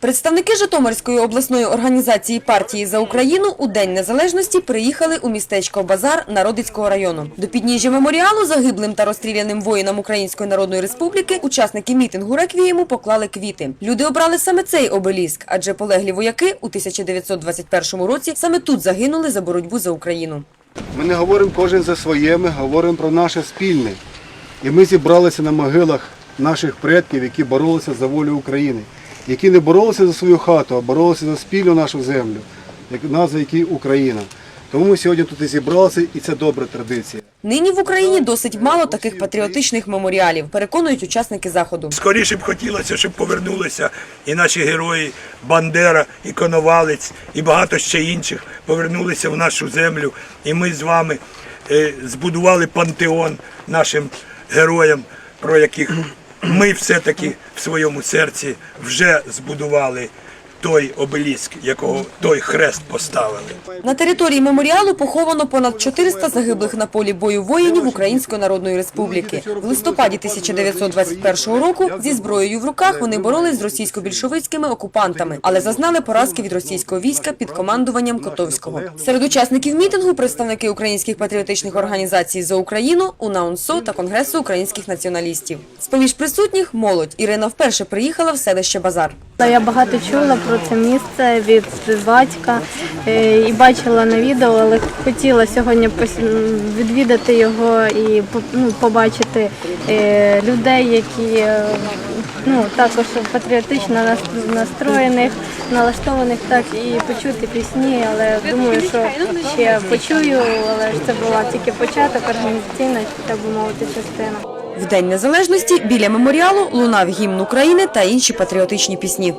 Представники Житомирської обласної організації партії за Україну у День Незалежності приїхали у містечко Базар Народицького району. До підніжжя меморіалу загиблим та розстріляним воїнам Української Народної Республіки учасники мітингу реквієму поклали квіти. Люди обрали саме цей обеліск, адже полеглі вояки у 1921 році саме тут загинули за боротьбу за Україну. Ми не говоримо кожен за своє, ми говоримо про наше спільне. І ми зібралися на могилах наших предків, які боролися за волю України, які не боролися за свою хату, а боролися за спільну нашу землю, як назва якій Україна. Тому ми сьогодні тут і зібралися, і це добра традиція. Нині в Україні досить мало таких патріотичних меморіалів, переконують учасники заходу. Скоріше б хотілося, щоб повернулися і наші герої Бандера, і Коновалець, і багато ще інших повернулися в нашу землю. І ми з вами е, збудували пантеон нашим героям, про яких ми все-таки в своєму серці вже збудували той обеліск, якого той хрест поставили. На території меморіалу поховано понад 400 загиблих на полі бою воїнів Української Народної Республіки. В листопаді 1921 року зі зброєю в руках вони боролись з російсько-більшовицькими окупантами, але зазнали поразки від російського війська під командуванням Котовського. Серед учасників мітингу представники українських патріотичних організацій за Україну, УНАУНСО та Конгресу українських націоналістів. З-поміж присутніх молодь Ірина вперше приїхала в селище Базар. Я багато чула про це місце від батька е, і бачила на відео, але хотіла сьогодні відвідати його і ну, побачити е, людей, які е, ну, також патріотично настроєних, налаштованих, так і почути пісні. Але думаю, що ще почую, але це була тільки початок, організаційна, так би мовити, частина. В День Незалежності біля меморіалу лунав гімн України та інші патріотичні пісні.